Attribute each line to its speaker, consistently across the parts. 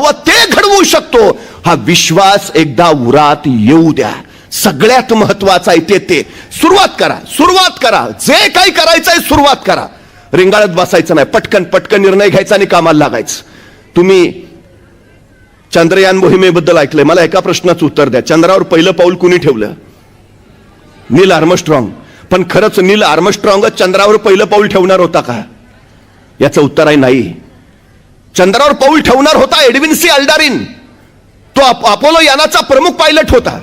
Speaker 1: हवं ते घडवू शकतो. हा विश्वास एकदा उरात येऊ द्या. सगळ्यात महत्वाचं आहे ते. ते सुरुवात करा सुरुवात करा. जे काही करायचंय सुरुवात करा. रिंगाळत बसायचं नाही. पटकन पटकन निर्णय घ्यायचा आणि कामाला लागायचं. तुम्ही चंद्रयान मोहिमेबद्दल ऐकलंय. मला एका प्रश्नाचं उत्तर द्या. चंद्रावर पहिलं पाऊल कुणी ठेवलं? Neil Armstrong. पण खरंच नील आर्मस्ट्रॉंगच चंद्रावर पहिलं पाऊल ठेवणार होता का? याचं उत्तर आहे नाही. चंद्रावर पाऊल ठेवणार होता एडविन सी अल्डारिन. तो अपोलो यानाचा प्रमुख पायलट होता.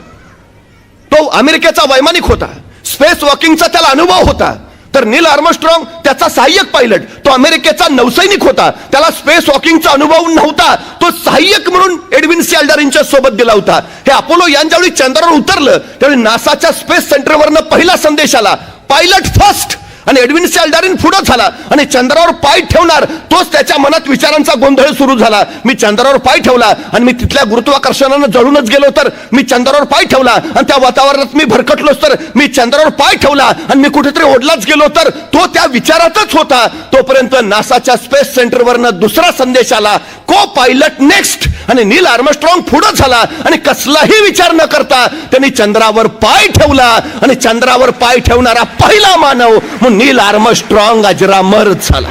Speaker 1: तो अमेरिकेचा वैमानिक होता. स्पेस वॉकिंगचा त्याला अनुभव होता. तर नील आर्मस्ट्रॉंग त्याचा सहाय्यक पायलट. तो अमेरिकेचा नौसैनिक होता. त्याला स्पेस वॉकिंगचा अनुभव नव्हता. तो सहाय्यक म्हणून एडविन सी अल्डारिनच्या सोबत दिला होता. हे अपोलो यान ज्यावेळी चंद्रावर उतरलं त्यावेळी नासाच्या स्पेस सेंटरवरनं पहिला संदेश आला. Pilot first! आणि एडविन सी पुढं झाला आणि चंद्रावर पाय ठेवणार तोच त्याच्या मनात विचारांचा गोंधळ सुरू झाला. मी चंद्रावर पाय ठेवला आणि मी तिथल्या गुरुत्वाकर्षणानं जळूनच गेलो तर मी चंद्रावर पाय ठेवला आणि त्या वातावरणात मी भरकटलोच तर मी चंद्रावर पाय ठेवला आणि मी कुठेतरी ओढलाच गेलो तर तो त्या विचारातच होता. तोपर्यंत नासाच्या स्पेस सेंटरवरनं दुसरा संदेश आला. को पायलट नेक्स्ट आणि नील आर्मस्ट्रॉंग पुढं झाला आणि कसलाही विचार न करता त्यांनी चंद्रावर पाय ठेवला आणि चंद्रावर पाय ठेवणारा पहिला मानव म्हणून नील आर्म स्ट्रॉंग अजरामर झाला.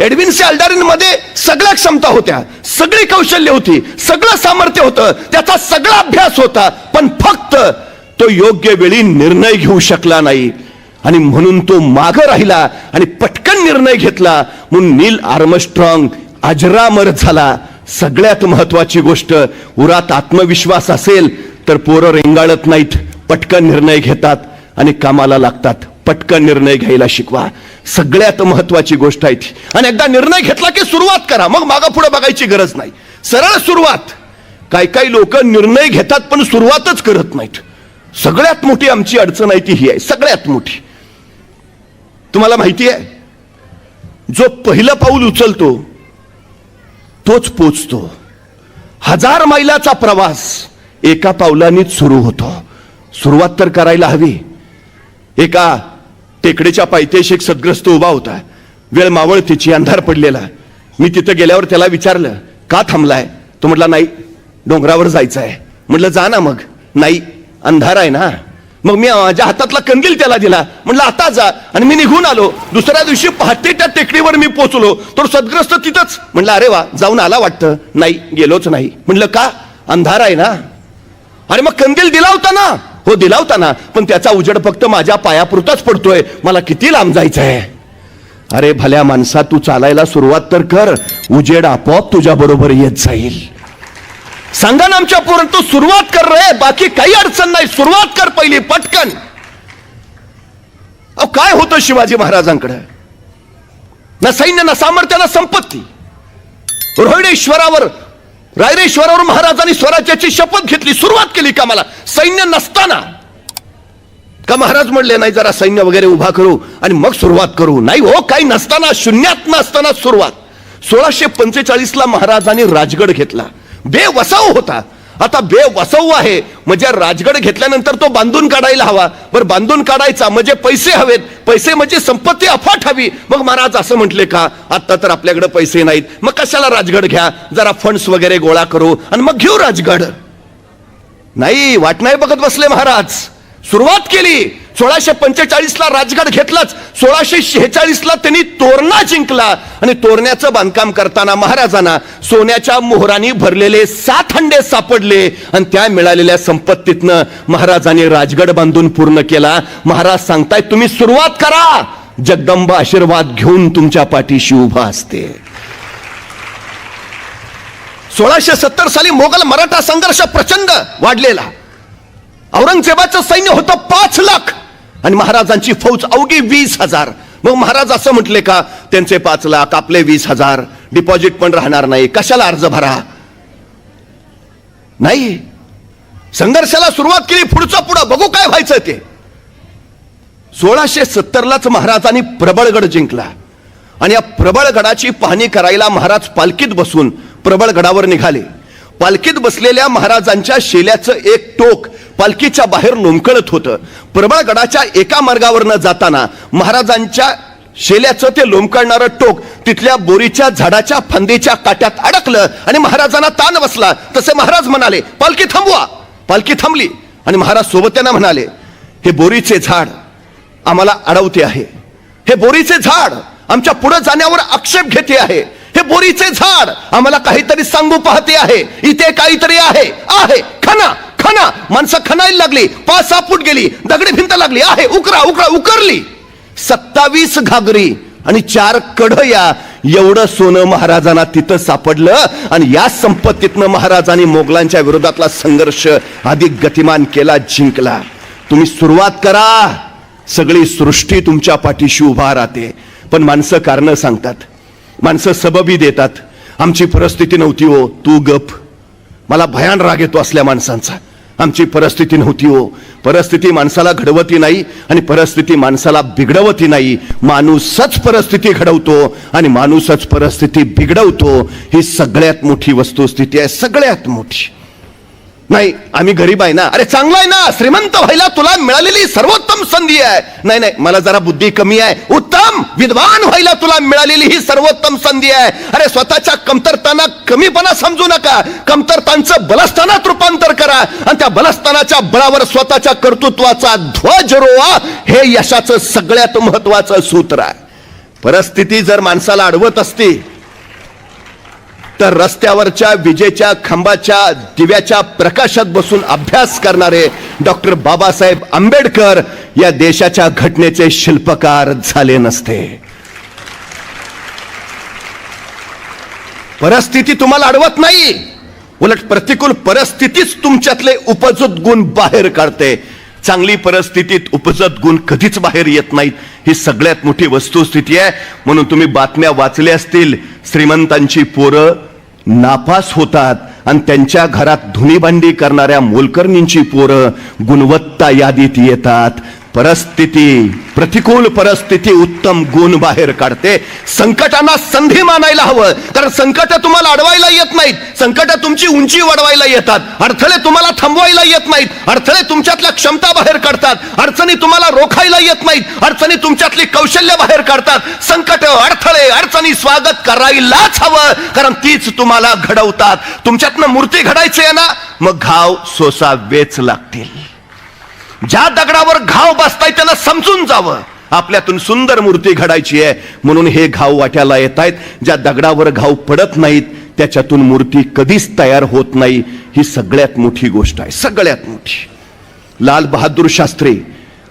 Speaker 1: एडविन सी मध्ये सगळ्या क्षमता होत्या सगळी कौशल्य होती सगळं सामर्थ्य होतं त्याचा सगळा अभ्यास होता पण फक्त तो योग्य वेळी निर्णय घेऊ शकला नाही. आणि म्हणून तो माग राहिला आणि पटकन निर्णय घेतला म्हणून नील आर्मस्ट्रॉंग अजरामर झाला. सगळ्यात महत्वाची गोष्ट उरात आत्मविश्वास असेल तर पोरं रेंगाळत नाहीत पटकन निर्णय घेतात आणि कामाला लागतात. पटकन निर्णय घ्यायला शिकवा. सगळ्यात महत्वाची गोष्ट आहे ती. आणि एकदा निर्णय घेतला की सुरुवात करा. मग मागा पुढे बघायची गरज नाही. सरळ सुरुवात. काही काही लोक निर्णय घेतात पण सुरुवातच करत नाहीत. सगळ्यात मोठी आमची अडचण आहे ती ही आहे. सगळ्यात मोठी. तुम्हाला माहिती आहे? जो पहिलं पाऊल उचलतो तोच पोचतो. हजार मैलाचा प्रवास एका पावलानेच सुरू होतो. सुरुवात तर करायला हवी. एका टेकडीच्या पायथ्याशी एक सद्ग्रस्त उभा होता. वेळ मावळ तिची अंधार पडलेला. मी तिथं गेल्यावर त्याला विचारलं का थांबलाय? तो म्हटला नाही डोंगरावर जायचं आहे म्हटलं जा ना मग. नाही अंधार आहे ना. मग मी माझ्या हातातला कंदील त्याला दिला. म्हटलं आता जा. आणि मी निघून आलो. दुसऱ्या दिवशी पहाटे त्या टेकडीवर मी पोचलो तर सद्ग्रस्त तिथंच. म्हटलं अरे वा जाऊन आला वाटतं. नाही गेलोच नाही. म्हटलं का? अंधार आहे ना. अरे मग कंदील दिला होता ना. हो दिला होता ना पण त्याचा उजेड फक्त माझ्या पायापुरताच पडतोय. मला किती लांब जायचं आहे अरे भल्या माणसा तू चालायला सुरुवात तर कर. उजेड आपोआप तुझ्या बरोबर येत जाईल. सांगा ना आमच्या पोरण तू सुरुवात कर रे. बाकी काही अडचण नाही. सुरुवात कर पहिली पटकन. अहो काय होतं शिवाजी महाराजांकडे? ना सैन्य ना सामर्थ्य ना संपत्ती. रोहिणेश्वरावर रायरेश्वरावर महाराजांनी स्वराज्याची शपथ घेतली सुरुवात केली का मला सैन्य नसताना. का महाराज म्हणले नाही जरा सैन्य वगैरे उभा करू आणि मग सुरुवात करू. नाही हो काही नसताना शून्यात नसताना सुरुवात. सोळाशे पंचेचाळीसला महाराजांनी राजगड घेतला. बेवसाव होता. आता बेवसाव आहे. म्हणजे राजगड घेतल्यानंतर तो बांधून काढायला हवा. बरं बांधून काढायचा म्हणजे पैसे हवेत. पैसे म्हणजे संपत्ती अफाट हवी. मग महाराज असं म्हटले का? आत्ता तर आपल्याकडे पैसे नाहीत. मग कशाला राजगड घ्या? जरा फंड्स वगैरे गोळा करू आणि मग घेऊ राजगड. नाही वाट नाही बघत बसले महाराज. सुरुवात केली. सोळाशे पंचेचाळीसला राजगड घेतलाच. सोळाशे शेहेचाळीसला त्यांनी तोरणा जिंकला. आणि तोरण्याचं बांधकाम करताना महाराजांना सोन्याच्या मोहरांनी भरलेले सात हंडे सापडले. आणि त्या मिळालेल्या संपत्तीतनं महाराजांनी राजगड बांधून पूर्ण केला. महाराज सांगताय तुम्ही सुरुवात करा. जगदंबा आशीर्वाद घेऊन तुमच्या पाठीशी उभा असते. सोळाशे सत्तर साली मोगल मराठा संघर्ष प्रचंड वाढलेला. औरंगजेबाचं सैन्य होतं पाच लाख. आणि महाराजांची फौज अवघी वीस हजार. मग महाराज असं म्हटले का? त्यांचे पाच लाख आपले वीस हजार. डिपॉझिट पण राहणार नाही. कशाला अर्ज भरा? नाही. संघर्षाला सुरुवात केली पुढचं पुढं बघू काय व्हायचं ते. सोळाशे सत्तरलाच महाराजांनी प्रबळगड जिंकला. आणि या प्रबळगडाची पाहणी करायला महाराज पालखीत बसून प्रबळगडावर निघाले. पालखीत बसलेल्या महाराजांच्या शेल्याचं एक टोक पालखीच्या बाहेर लोंबकळत होतं. प्रबळगडाच्या एका मार्गावर न जाताना महाराजांच्या शेल्याचं ते लोंबकळणारं टोक तिथल्या बोरीच्या झाडाच्या फांदीच्या काट्यात अडकलं आणि महाराजांना ताण बसला. तसे महाराज म्हणाले पालखी थांबवा. पालखी थांबली आणि महाराज सोबत त्यांना म्हणाले हे बोरीचे झाड आम्हाला अडवते आहे. हे बोरीचे झाड आमच्या पुढे जाण्यावर आक्षेप घेते आहे. हे बोरीचे झाड आम्हाला काहीतरी सांगू पाहते आहे. इथे काहीतरी आहे. आहे. खना खना माणसं खणायला लागली. पाच सहा फूट गेली. दगडी भिंत लागली. आहे. उकरा उकरा उकरली. सत्तावीस घागरी आणि चार कढया. एवढं सोनं महाराजांना तिथं सापडलं आणि या संपत्तीतनं महाराजांनी मोगलांच्या विरोधातला संघर्ष अधिक गतिमान केला जिंकला. तुम्ही सुरुवात करा. सगळी सृष्टी तुमच्या पाठीशी उभा राहते. पण माणसं कारणं सांगतात. माणसं सबबी देतात. आमची परिस्थिती नव्हती हो तू गप. मला भयान राग येतो असल्या माणसांचा. आमची परिस्थिती नव्हती हो. परिस्थिती माणसाला घडवती नाही आणि परिस्थिती माणसाला बिघडवती नाही. माणूसच परिस्थिती घडवतो आणि माणूसच परिस्थिती बिघडवतो. ही सगळ्यात मोठी वस्तुस्थिती आहे सगळ्यात मोठी. नाही आम्ही गरीब आहे ना. अरे चांगला आहे ना. श्रीमंत व्हायला तुला मिळालेली सर्वोत्तम संधी आहे. नाही नाही मला जरा बुद्धी कमी आहे. उत्तम विद्वान व्हायला तुला मिळालेली ही सर्वोत्तम संधी आहे. अरे स्वतःच्या कमतरताना कमीपणा समजू नका. कमतरतांचं बलस्थानात रूपांतर करा. आणि त्या बलस्थानाच्या बळावर स्वतःच्या कर्तृत्वाचा ध्वज रोवा. हे यशाचं सगळ्यात महत्वाचं सूत्र आहे. परिस्थिती जर माणसाला अडवत असते तर रस्त्यावरच्या विजेच्या खांबाच्या दिव्याच्या प्रकाशात बसून अभ्यास करणारे डॉक्टर बाबासाहेब आंबेडकर या देशाच्या घटनेचे शिल्पकार झाले नसते. परिस्थिती तुम्हाला अडवत नाही. उलट प्रतिकूल परिस्थितीच तुमच्यातले उपजत गुण बाहेर काढते. चांगली परिस्थितीत उपजत गुण कधीच बाहेर येत नाहीत. ही सगळ्यात मोठी वस्तुस्थिती आहे. म्हणून तुम्ही बातम्या वाचल्या असतील. श्रीमंतांची पोरं नापास होतात. आणि त्यांच्या घरात धुणीभांडी करणाऱ्या मोलकर्णींची पोरं गुणवत्ता यादीत येतात. परिस्थिती प्रतिकूल परिस्थिती उत्तम गुण बाहेर काढते. संकटांना संधी मानायला हवं. कारण संकट तुम्हाला अडवायला येत नाहीत. संकट तुमची उंची वाढवायला येतात. अडथळे तुम्हाला थांबवायला येत नाहीत. अडथळे तुमच्यातल्या क्षमता बाहेर काढतात. अडचणी तुम्हाला रोखायला येत नाहीत. अडचणी तुमच्यातली कौशल्य बाहेर काढतात. संकट अडथळे अडचणी स्वागत करायलाच हवं. कारण तीच तुम्हाला घडवतात. तुमच्यातनं मूर्ती घडायची आहे ना? मग घाव सोसा वेच लागतील. ज्या दगडावर घाव बसताय त्याला समजून जावं. आपल्यातून सुंदर मूर्ती घडायची आहे. म्हणून हे घाव वाट्याला येत आहेत ज्या दगडावर घाव पडत नाहीत त्याच्यातून मूर्ती कधीच तयार होत नाही. ही सगळ्यात मोठी गोष्ट आहे. सगळ्यात मोठी. लाल बहादूर शास्त्री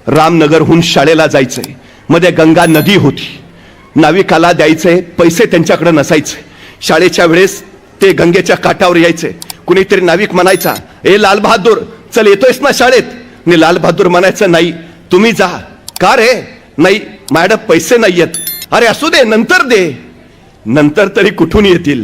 Speaker 1: रामनगरहून शाळेला जायचंय. मध्ये गंगा नदी होती. नाविकाला द्यायचे पैसे त्यांच्याकडे नसायचे. शाळेच्या वेळेस ते गंगेच्या काठावर यायचे. कुणीतरी नाविक म्हणायचा ए लाल बहादूर चल येतोयस ना शाळेत? मी लाल बहादूर म्हणायचं नाही तुम्ही जा. का रे? नाही मॅडम पैसे नाहीयेत. अरे असू दे नंतर दे. नंतर तरी कुठून येतील?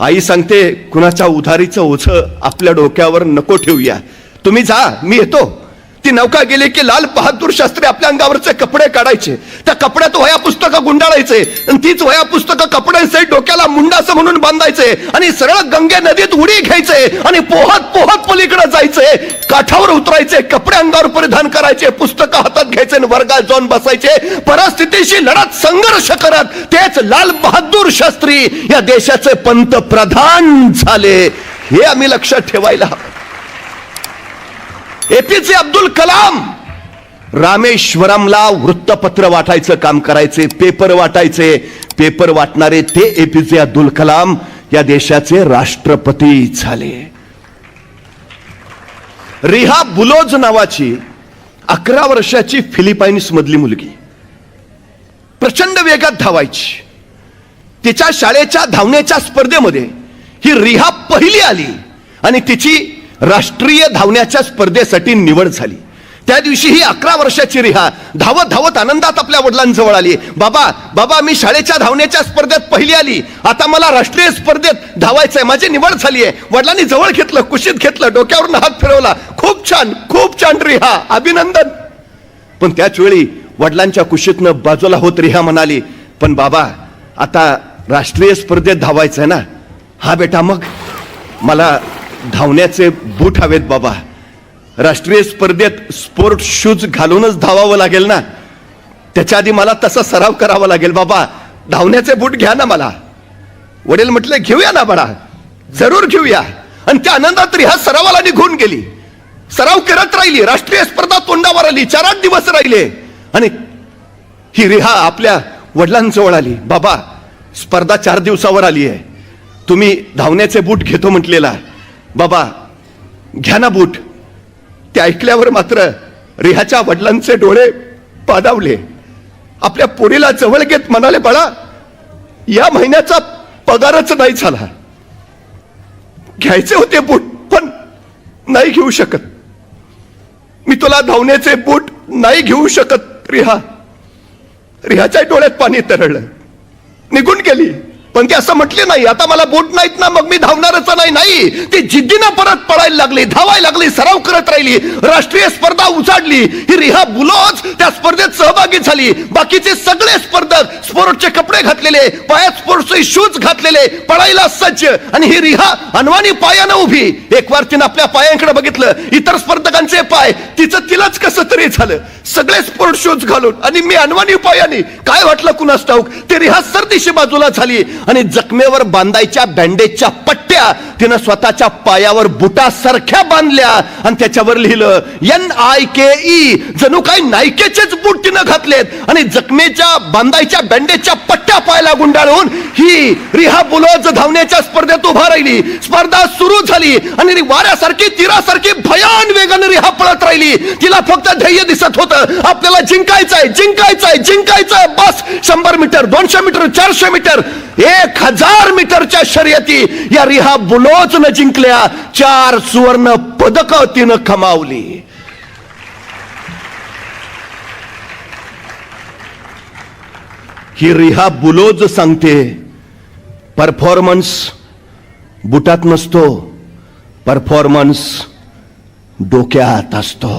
Speaker 1: आई सांगते कुणाच्या उधारीचं ओझ आपल्या डोक्यावर नको ठेवूया. तुम्ही जा मी येतो. ती नौका गेली की लाल बहादूर शास्त्री आपल्या अंगावरचे कपडे काढायचे. त्या कपड्यात वया पुस्तकं गुंडाळायचे. आणि तीच वया पुस्तकं कपड्यांचे डोक्याला मुंडासं म्हणून बांधायचे. आणि सरळ गंगे नदीत उडी घ्यायचे. आणि पोहत पोहत पलीकडे जायचे. काठावर उतरायचे कपडे अंगावर परिधान करायचे पुस्तकं हातात घ्यायचे आणि वर्गात जाऊन बसायचे. परिस्थितीशी लढत संघर्ष करत तेच लाल बहादूर शास्त्री या देशाचे पंतप्रधान झाले. हे आम्ही लक्षात ठेवायला हवं. एपीजे अब्दुल कलाम. रामेश्वरमला वृत्तपत्र वाटायचं काम करायचे पेपर वाटायचे. पेपर वाटणारे ते एपीजे अब्दुल कलाम या देशाचे राष्ट्रपती झाले. रिहा बुलोज नावाची अकरा वर्षाची फिलिपाईन्स मधली मुलगी. प्रचंड वेगात धावायची. तिच्या शाळेच्या धावण्याच्या स्पर्धेमध्ये ही रिहा पहिली आली आणि तिची राष्ट्रीय धावण्याच्या स्पर्धेसाठी निवड झाली. त्या दिवशी ही अकरा वर्षाची रिहा. धावत धावत आनंदात आपल्या वडिलांजवळ आली. बाबा बाबा मी शाळेच्या धावण्याच्या स्पर्धेत पहिली आली. आता मला राष्ट्रीय स्पर्धेत धावायचंय. माझी निवड झाली आहे वडिलांनी जवळ घेतलं कुशीत घेतलं डोक्यावरून हात फिरवला. खूप छान खूप छान रिहा. अभिनंदन. पण त्याच वेळी वडिलांच्या कुशीतनं बाजूला होत रिहा म्हणाली पण बाबा आता राष्ट्रीय स्पर्धेत धावायचंय ना? हा बेटा मग. मला धावण्याचे बूट हवेत बाबा. राष्ट्रीय स्पर्धेत स्पोर्ट शूज घालूनच धावावं लागेल ना? त्याच्या आधी मला तसा सराव करावा लागेल बाबा. धावण्याचे बूट घ्या ना मला. वडील म्हटले घेऊया ना बाळा. जरूर घेऊया. आणि त्या आनंदात रिहा सरावाला निघून गेली. सराव करत राहिली. राष्ट्रीय स्पर्धा तोंडावर आली. चार आठ दिवस राहिले. आणि ही रिहा आपल्या वडिलांजवळ आली. बाबा स्पर्धा चार दिवसावर आली आहे तुम्ही धावण्याचे बूट घेतो म्हटलेला. बाबा घ्या ना बूट. ते ऐकल्यावर मात्र रिहाच्या वडिलांचे डोळे पादावले. आपल्या पोरीला जवळ घेत म्हणाले बाळा या महिन्याचा पगारच नाही झाला. घ्यायचे होते बूट पण नाही घेऊ शकत. मी तुला धावण्याचे बूट नाही घेऊ शकत रिहा. रिहाच्या डोळ्यात पाणी तरळलं. निघून गेली. पण ते असं म्हटले नाही आता मला बोट नाहीत ना मग मी धावणारच नाही नाही. ती जिद्दीनं परत पळायला लागली धावायला लागली सराव करत राहिली राष्ट्रीय स्पर्धा उजाडली ही रिहा बुलोज त्या स्पर्धेत सहभागी झाली. बाकीचे सगळे स्पर्धक स्पोर्टचे कपडे घातलेले पायात स्पोर्टचे शूज घातलेले पळायला सज्ज. आणि ही रिहा अनवाणी पायानं उभी. एक वार तिनं आपल्या पायांकडे बघितलं इतर स्पर्धकांचे पाय तिचं तिलाच कसं तरी झालं. सगळे स्पोर्ट शूज घालून आणि मी अनवाणी पायाने काय वाटलं कुणास ठाऊक ते रिहा सरदिशी बाजूला झाली. आणि जखमेवर बांधायच्या बँडेजच्या पट्ट्या तिनं स्वतःच्या पायावर बुटासारख्या बांधल्या आणि त्याच्यावर लिहिलं एन आय के ई. जणू काही नायकेचेच बूट तिनं घातलेत. आणि जखमेच्या बांधायच्या बँडेजच्या पट्ट्या पायाला गुंडाळून ही रिहा बुलोज धावण्याच्या स्पर्धेत उभा राहिली. स्पर्धा सुरू झाली आणि वाऱ्यासारखी तीरासारखी भयान वेगाने रिहा पळत राहिली. तिला फक्त ध्येय दिसत होतं. आपल्याला जिंकायचंय जिंकायचंय जिंकायचंय. बस शंभर मीटर दोनशे मीटर चारशे मीटर. एक हजार मीटरच्या शर्यती या रिहा बुलोजनं जिंकल्या. चार सुवर्ण पदक तिनं कमावली. ही रिहा बुलोज सांगते परफॉर्मन्स बुटात नसतो परफॉर्मन्स डोक्यात असतो.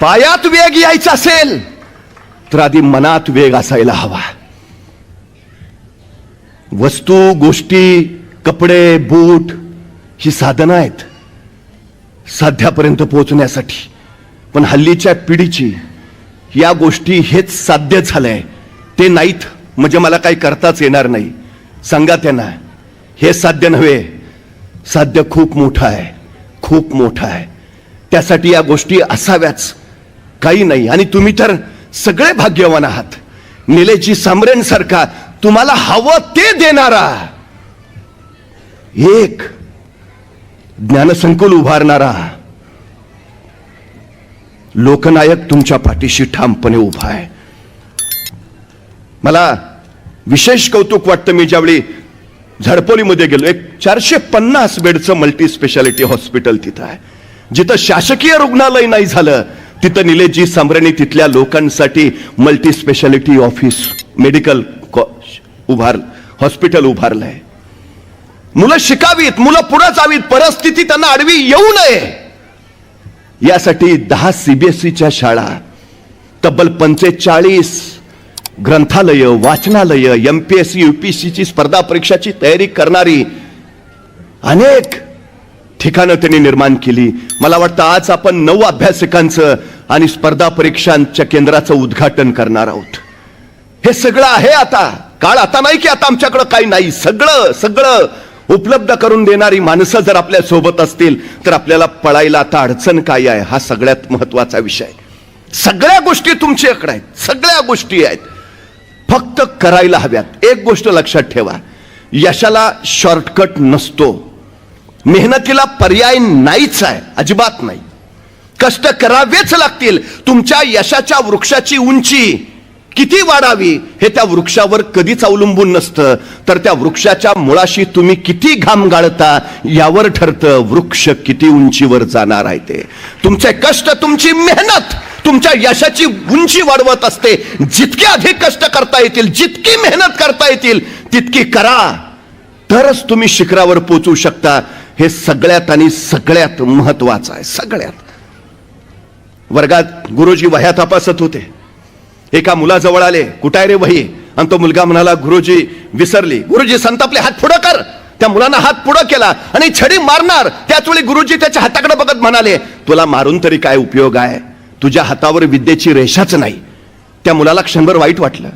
Speaker 1: पायात वेग यायचा असेल तर आधी मनात वेग असायला हवा. वस्तू गोष्टी कपडे बूट ही साधनं आहेत. साध्यापर्यंत पोहोचण्यासाठी. पण हल्लीच्या पिढीची या गोष्टी हेच साध्य झालंय. ते नाहीत म्हणजे मला काही करताच येणार नाही. सांगा त्यांना हे साध्य नव्हे. साध्य खूप मोठं आहे. खूप मोठं आहे. त्यासाठी या गोष्टी असाव्याच. काही नाही. आणि तुम्ही तर सगळे भाग्यवान आहात. निलेची सामरेन सारखा तुम्हाला हवं ते देणारा एक ज्ञानसंकुल उभारणारा लोकनायक तुमच्या पाठीशी ठामपणे उभा आहे. मला विशेष कौतुक वाटतं मी ज्यावेळी झडपोलीमध्ये गेलो. एक चारशे पन्नास बेडचं मल्टी स्पेशालिटी हॉस्पिटल तिथं आहे. जिथं शासकीय रुग्णालय नाही झालं तिथं निलेशजी सांबरेने तिथल्या लोकांसाठी मल्टी स्पेशालिटी ऑफिस मेडिकल उभार हॉस्पिटल उभारलंय. मुलं शिकावीत मुलं पुढे जावीत परिस्थिती त्यांना आडवी येऊ नये. यासाठी दहा सीबीएसईच्या शाळा तब्बल पंचेचाळीस ग्रंथालय वाचनालय एमपीएससी युपीएससीची स्पर्धा परीक्षाची तयारी करणारी अनेक ठिकाणं त्यांनी निर्माण केली. मला वाटतं आज आपण नऊ अभ्यासकांचं आणि स्पर्धा परीक्षांच्या केंद्राचं उद्घाटन करणार आहोत. हे सगळं आहे आता. काळ आता नाही की आता आमच्याकडं काही नाही. सगळं सगळं उपलब्ध करून देणारी माणसं जर आपल्यासोबत असतील तर आपल्याला पळायला आता अडचण काय आहे? हा सगळ्यात महत्त्वाचा विषय. सगळ्या गोष्टी तुमच्याकडे आहेत. सगळ्या गोष्टी आहेत. फक्त करायला हव्यात. एक गोष्ट लक्षात ठेवा. यशाला शॉर्टकट नसतो. मेहनतीला पर्याय नाहीच आहे. अजिबात नाही. कष्ट करावेच लागतील. तुमच्या यशाच्या वृक्षाची उंची किती वाढावी हे त्या वृक्षावर कधीच अवलंबून नसतं. तर त्या वृक्षाच्या मुळाशी तुम्ही किती घाम गाळता यावर ठरतं वृक्ष किती उंचीवर जाणार आहे ते. तुमचे कष्ट तुमची मेहनत तुमच्या यशाची उंची वाढवत असते. जितके अधिक कष्ट करता येतील जितकी मेहनत करता येतील तितकी करा. तरच तुम्ही शिखरावर पोचू शकता. हे सगळ्यात आणि सगळ्यात महत्वाचं आहे सगळ्यात. वर्गात गुरुजी वह्या तपासत होते. एका मुलाजवळ आले कुठाय रे वही? आणि तो मुलगा म्हणाला गुरुजी विसरली. गुरुजी संतापले हात पुढं कर. त्या मुलांना हात पुढं केला आणि छडी मारणार. त्याच वेळी गुरुजी त्याच्या हाताकडे बघत म्हणाले तुला मारून तरी काय उपयोग आहे? तुझ्या हातावर विद्येची रेषाच नाही. त्या मुलाला क्षणभर वाईट वाटलं.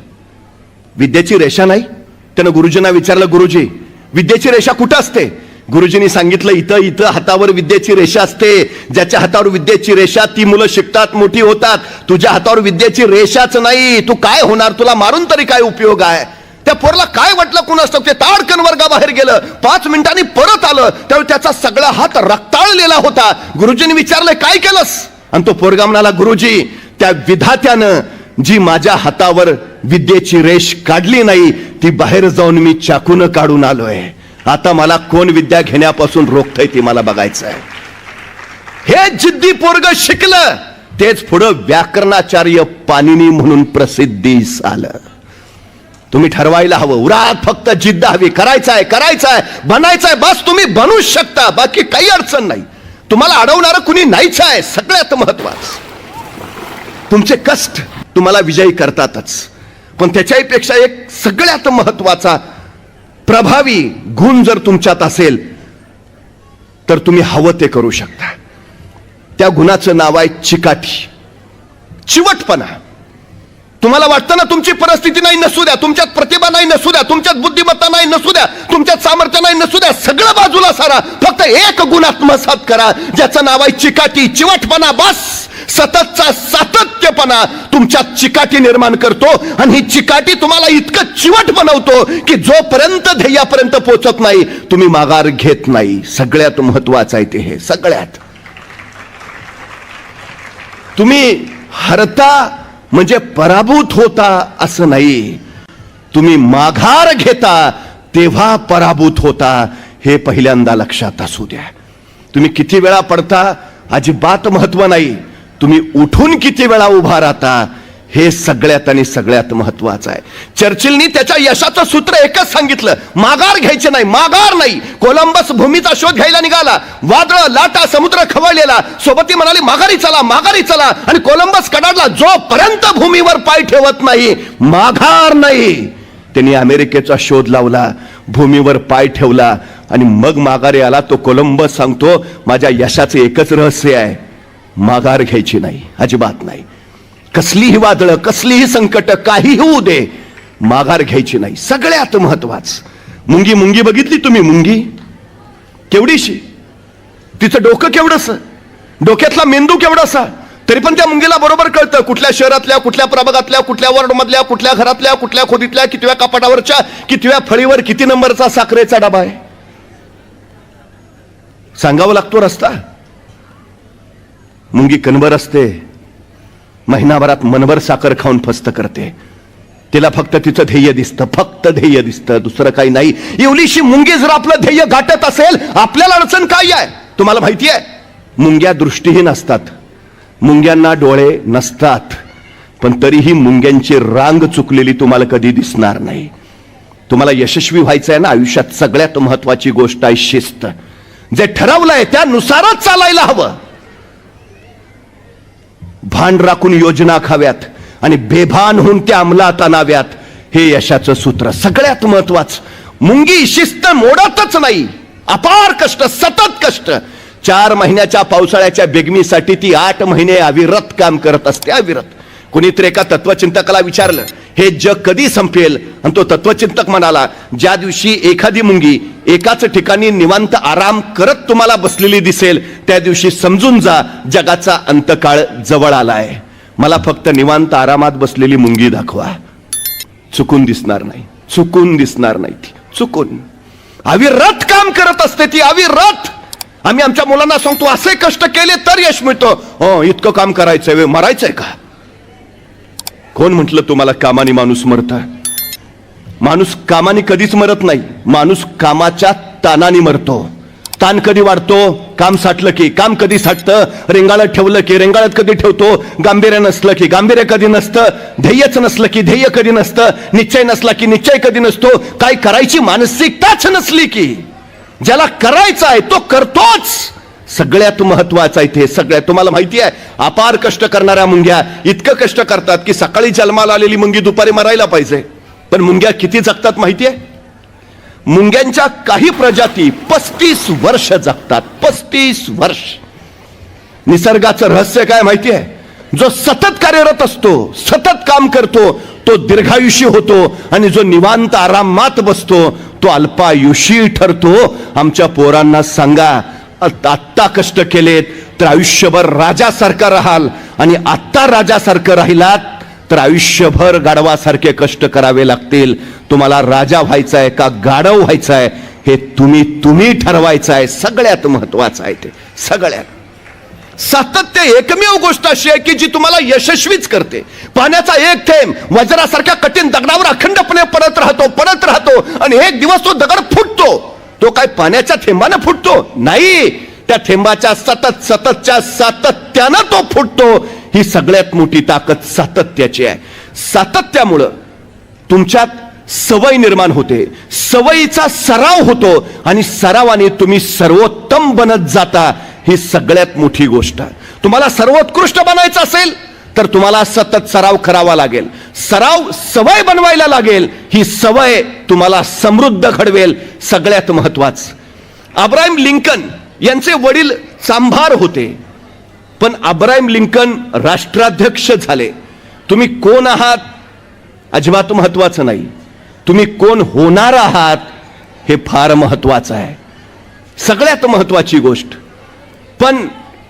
Speaker 1: विद्येची रेषा नाही? त्यानं गुरुजींना विचारलं गुरुजी विद्येची रेषा कुठं असते? गुरुजींनी सांगितलं इथं इथं हातावर विद्येची रेषा असते. ज्याच्या हातावर विद्येची रेषा ती मुलं शिकतात मोठी होतात. तुझ्या हातावर विद्येची रेषाच नाही. तू काय होणार? तुला मारून तरी काय उपयोग आहे? त्या पोरला काय वाटलं कुणास ते ताडकन वर्गाबाहेर गेलं. पाच मिनिटांनी परत आलं. त्यावेळी त्याचा सगळा हात रक्ताळलेला होता. गुरुजींनी विचारलं काय केलंस? आणि तो पोरगा म्हणाला गुरुजी त्या विधात्यानं जी माझ्या हातावर विद्येची रेष काढली नाही ती बाहेर जाऊन मी चाकून काढून आलोय. आता मला कोण विद्या घेण्यापासून रोखतय ती मला बघायचं आहे हे जिद्दी पोरग शिकलं तेच पुढं व्याकरणाचार्य पाणिनी म्हणून प्रसिद्धीस आलं तुम्ही ठरवायला हवं उरात फक्त जिद्द हवी. करायचं आहे करायचं आहे बनायचं आहे बस तुम्ही बनूच शकता बाकी काही अडचण नाही. तुम्हाला अडवणारं कुणी नाहीच आहे सगळ्यात महत्वाचं. तुमचे कष्ट तुम्हाला विजयी करतातच. पण त्याच्यापेक्षा एक सगळ्यात महत्त्वाचा प्रभावी गुण जर तुमच्यात असेल तर तुम्ही हवं ते करू शकता. त्या गुणाचं नाव आहे चिकाटी. चिवटपणा. तुम्हाला वाटतं ना तुमची परिस्थिती नाही नसू द्या. तुमच्यात प्रतिभा नाही नसू द्या. तुमच्यात बुद्धिमत्ता नाही नसू द्या. तुमच्यात सामर्थ्य नाही नसू द्या. सगळं बाजूला सारा. फक्त एक गुण आत्मसात करा. ज्याचं नाव आहे चिकाटी. चिवटपणा बस. सततचा सातत्यपणा तुमच्यात चिकाटी निर्माण करतो. आणि ही चिकाटी तुम्हाला इतकं चिवट बनवतो की जोपर्यंत ध्येयापर्यंत पोहोचत नाही तुम्ही माघार घेत नाही. सगळ्यात महत्वाचं आहे ते हे. सगळ्यात. तुम्ही हरता म्हणजे पराभूत होता असं नाही. तुम्ही माघार घेता तेव्हा पराभूत होता हे पहिल्यांदा लक्षात असू द्या. तुम्ही किती वेळा पडता अजिबात महत्त्व नाही. तुम्ही उठून किती वेळा उभा राहता हे सगळ्यात आणि सगळ्यात महत्वाचं आहे. चर्चिलनी त्याच्या यशाचं सूत्र एकच सांगितलं. माघार घ्यायचे नाही माघार नाही. कोलंबस भूमीचा शोध घ्यायला निघाला. वादळ लाटा समुद्र खवळलेला. सोबती म्हणाली माघारी चला माघारी चला. आणि कोलंबस कडाडला जोपर्यंत भूमीवर पाय ठेवत नाही माघार नाही. त्यांनी अमेरिकेचा शोध लावला भूमीवर पाय ठेवला. आणि मग माघारी आला तो कोलंबस सांगतो माझ्या यशाचं एकच रहस्य आहे. माघार घ्यायची नाही अजिबात नाही. कसलीही वादळं कसलीही संकट काहीही होऊ दे माघार घ्यायची नाही. सगळ्यात महत्वाचं मुंगी मुंगी बघितली तुम्ही मुंगी? केवढीशी? तिचं डोकं केवढंस? डोक्यातला मेंदू केवढासा? तरी पण त्या मुंगीला बरोबर कळतं कुठल्या शहरातल्या कुठल्या प्रभागातल्या कुठल्या वॉर्डमधल्या कुठल्या घरातल्या कुठल्या खोदीतल्या कितव्या कपाटावरच्या कितव्या फळीवर किती नंबरचा साखरेचा डबा आहे? सांगावं लागतो रस्ता? मुंगी कणभर असते महिनाभरात मनभर साखर खाऊन फस्त करते. तिला फक्त तिचं ध्येय दिसतं फक्त ध्येय दिसतं. दुसरं काही नाही. एवढीशी मुंगी जर आपलं ध्येय गाठत असेल आपल्याला अडचण काय आहे? तुम्हाला माहिती आहे? मुंग्या दृष्टीहीन असतात. मुंग्यांना डोळे नसतात. पण तरीही मुंग्यांची रांग चुकलेली तुम्हाला कधी दिसणार नाही. तुम्हाला यशस्वी व्हायचं आहे ना? आयुष्यात सगळ्यात महत्वाची गोष्ट आहे शिस्त. जे ठरवलंय त्यानुसारच चालायला हवं. भान राखून योजना खाव्यात आणि बेभान होऊन त्या अंमलात आणाव्यात. हे यशाचं सूत्र सगळ्यात महत्वाचं. मुंगी शिस्त मोडतच नाही. अपार कष्ट सतत कष्ट. चार महिन्याच्या पावसाळ्याच्या बेगमीसाठी ती आठ महिने अविरत काम करत असते. अविरत. कुणीतरी एका तत्वचिंतकाला विचारलं हे जग कधी संपेल? आणि तो तत्वचिंतक म्हणाला ज्या दिवशी एखादी मुंगी एकाच ठिकाणी निवांत आराम करत तुम्हाला बसलेली दिसेल त्या दिवशी समजून जा जगाचा अंतकाळ जवळ आलाय. मला फक्त निवांत आरामात बसलेली मुंगी दाखवा. चुकून दिसणार नाही. चुकून दिसणार नाही ती. चुकून. अविरत काम करत असते ती अविरत आम्ही आमच्या मुलांना सांगतो असे कष्ट केले तर यश मिळतो. हो इतकं काम करायचंय मरायचंय का? कोण म्हटलं तुम्हाला कामाने माणूस मरत माणूस कामाने कधीच मरत नाही माणूस कामाच्या तानाने मरतो. ताण कधी वाढतो? काम साठलं की. काम कधी साठतं? रेंगाळत ठेवलं की. रेंगाळत कधी ठेवतो? गांभीर्य नसलं की. गांभीर्य कधी नसतं? ध्येयच नसलं की. ध्येय कधी नसतं? निश्चय नसला की निश्चय कधी नसतो? काय करायची मानसिकताच नसली की. ज्याला करायचं आहे तो करतोच. सगळ्यात महत्वाचं आहे ते सगळ्यात तुम्हाला माहिती आहे अपार कष्ट करणाऱ्या मुंग्या इतकं कष्ट करतात की सकाळी जन्माला आलेली मुंगी दुपारी मरायला पाहिजे. पण मुंग्या किती जगतात माहिती आहे? मुंग्यांच्या काही प्रजाती पस्तीस वर्ष जगतात पस्तीस वर्ष. निसर्गाचं रहस्य काय माहिती आहे? जो सतत कार्यरत असतो सतत काम करतो तो दीर्घायुषी होतो आणि जो निवांत आरामात बसतो तो अल्पायुषी ठरतो. आमच्या पोरांना सांगा आत्ता कष्ट केलेत तर आयुष्यभर राजासारखा राहाल. आणि आत्ता राजासारखं राहिलात तर आयुष्यभर गाढवासारखे कष्ट करावे लागतील. तुम्हाला राजा व्हायचा आहे का गाढव व्हायचा आहे हे तुम्ही तुम्ही ठरवायचं आहे. सगळ्यात महत्वाचं आहे ते. सगळ्यात. सातत्य एकमेव गोष्ट अशी आहे की जी तुम्हाला यशस्वीच करते. पाण्याचा एक थेंब वज्रासारख्या कठीण दगडावर अखंडपणे पडत राहतो पडत राहतो आणि एक दिवस तो दगड फुटतो. तो काय पाण्याच्या थेंबानं फुटतो? नाही. त्या थेंबाच्या सतत सततच्या सातत्यानं तो फुटतो. ही सगळ्यात मोठी ताकद सातत्याची आहे. सातत्यामुळं तुमच्यात सवय निर्माण होते. सवयीचा सराव होतो आणि सरावाने तुम्ही सर्वोत्तम बनत जाता. ही सगळ्यात मोठी गोष्ट. तुम्हाला सर्वोत्कृष्ट बनायचं असेल तर तुम्हाला सतत सराव करावा लागेल. सराव सवय बनवायला लागेल. ही सवय तुम्हाला समृद्ध घडवेल. सगळ्यात महत्वाचं. अब्राहिम लिंकन यांचे वडील सांभार होते. पण अब्राहिम लिंकन राष्ट्राध्यक्ष झाले. तुम्ही कोण आहात? अजिबात महत्वाचं नाही. तुम्ही कोण होणार आहात? हे फार महत्वाचं आहे. सगळ्यात महत्वाची गोष्ट. पण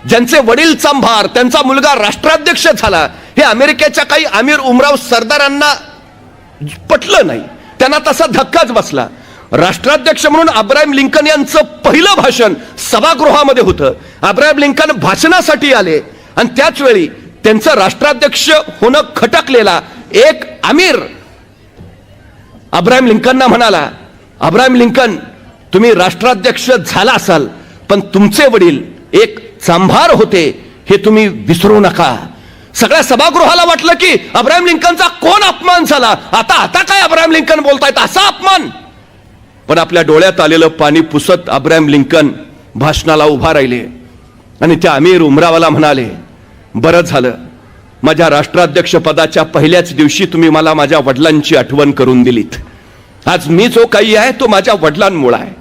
Speaker 1: ज्यांचे वडील चांभार त्यांचा मुलगा राष्ट्राध्यक्ष झाला हे अमेरिकेच्या काही आमिर उमराव सरदारांना पटलं नाही. त्यांना तसा धक्काच बसला. राष्ट्राध्यक्ष म्हणून अब्राहिम लिंकन यांचं पहिलं भाषण सभागृहामध्ये होतं. अब्राहिम लिंकन भाषणासाठी आले आणि त्याच वेळी त्यांचं राष्ट्राध्यक्ष होणं खटकलेला एक आमिर अब्राहिम लिंकनना म्हणाला अब्राहिम लिंकन तुम्ही राष्ट्राध्यक्ष झाला असाल पण तुमचे वडील एक चांभार होते हे तुम्ही विसरू नका. सगळ्या सभागृहाला वाटलं की अब्राहिम लिंकनचा कोण अपमान झाला? आता आता काय अब्राहम लिंकन बोलतायत? असा अपमान! पण आपल्या डोळ्यात आलेलं पाणी पुसत अब्राहम लिंकन भाषणाला उभा राहिले. आणि त्या अमीर उमरावाला म्हणाले बरं झालं. माझ्या राष्ट्राध्यक्ष पदाच्या पहिल्याच दिवशी तुम्ही मला माझ्या वडिलांची आठवण करून दिलीत. आज मी जो काही आहे तो माझ्या वडिलांमुळे आहे.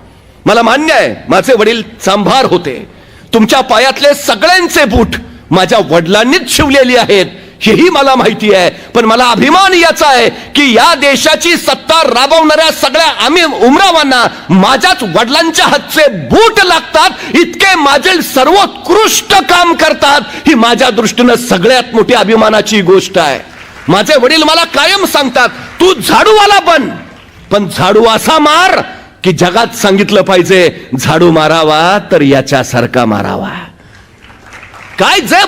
Speaker 1: मला मान्य आहे माझे वडील चांभार होते. तुमच्या पायातले सगळ्यांचे बूट माझ्या वडिलांनीच शिवलेली आहेत. हेही मला माहिती आहे. पण मला अभिमान याचा आहे की या देशाची सत्ता राबवणाऱ्या सगळ्या आम्ही उमरावांना माझ्याच वडिलांच्या हातचे बूट लागतात. इतके माझे सर्वोत्कृष्ट काम करतात. ही माझ्या दृष्टीनं सगळ्यात मोठी अभिमानाची गोष्ट आहे. माझे वडील मला कायम सांगतात तू झाडूवाला बन. पण झाडू असा मार की जगात सांगितलं पाहिजे झाडू मारावा तर याच्यासारखा मारावा. काय जे